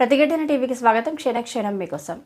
ప్రతిఘటన టీవీకి స్వాగతం. క్షణక్షణం మీకోసం.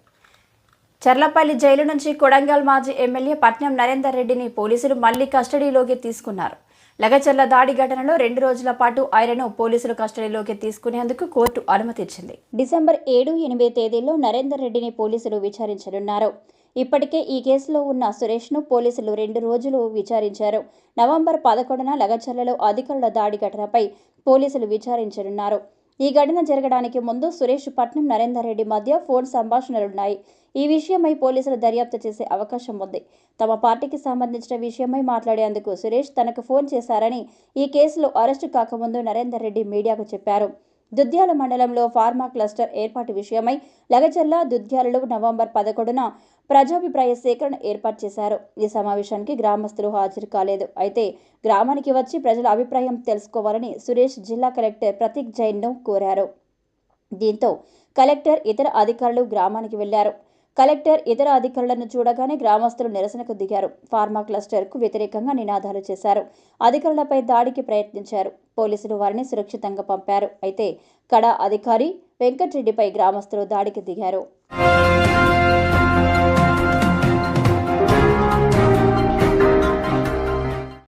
చర్లపల్లి జైలు నుంచి కొడంగల్ మాజీ ఎమ్మెల్యే పట్నం నరేందర్ రెడ్డిని పోలీసులు మళ్ళీ కస్టడీలోకి తీసుకున్నారు. లగచర్ల దాడి ఘటనలో రెండు రోజుల పాటు ఆయనను పోలీసులు కస్టడీలోకి తీసుకునేందుకు కోర్టు అనుమతి ఇచ్చింది డిసెంబర్ ఏడు ఎనిమిది తేదీల్లో నరేందర్ రెడ్డిని పోలీసులు విచారించనున్నారు. ఇప్పటికే ఈ కేసులో ఉన్న సురేష్ను పోలీసులు రెండు రోజులు విచారించారు. నవంబర్ పదకొండున లగచర్లలో అధికారుల దాడి ఘటనపై పోలీసులు విచారించనున్నారు. ఈ ఘటన జరగడానికి ముందు సురేష్ పట్నం నరేందర్ రెడ్డి మధ్య ఫోన్ సంభాషణలున్నాయి. ఈ విషయమై పోలీసులు దర్యాప్తు చేసే అవకాశం ఉంది. తమ పార్టీకి సంబంధించిన విషయమై మాట్లాడేందుకు సురేష్ తనకు ఫోన్ చేశారని ఈ కేసులో అరెస్టు కాకముందు నరేందర్ రెడ్డి మీడియాకు చెప్పారు. దుద్యాల మండలంలో ఫార్మా క్లస్టర్ ఏర్పాటు విషయమై లగచర్ల దుద్యాలలో నవంబర్ పదకొండున ప్రజాభిప్రాయ సేకరణ ఏర్పాటు చేశారు. ఈ సమావేశానికి గ్రామస్తులు హాజరు కాలేదు. అయితే గ్రామానికి వచ్చి ప్రజల అభిప్రాయం తెలుసుకోవాలని సురేష్ జిల్లా కలెక్టర్ ప్రతీక్ జైన్ను కోరారు. దీంతో కలెక్టర్ ఇతర అధికారులు గ్రామానికి వెళ్ళారు. కలెక్టర్ ఇతర అధికారులను చూడగానే గ్రామస్తులు నిరసనకు దిగారు. ఫార్మా క్లస్టర్కు వ్యతిరేకంగా నినాదాలు చేశారు. అధికారులపై దాడికి ప్రయత్నించారు. పోలీసులు వారిని సురక్షితంగా పంపారు. అయితే కడా అధికారి వెంకట్రెడ్డిపై గ్రామస్తులు దాడికి దిగారు.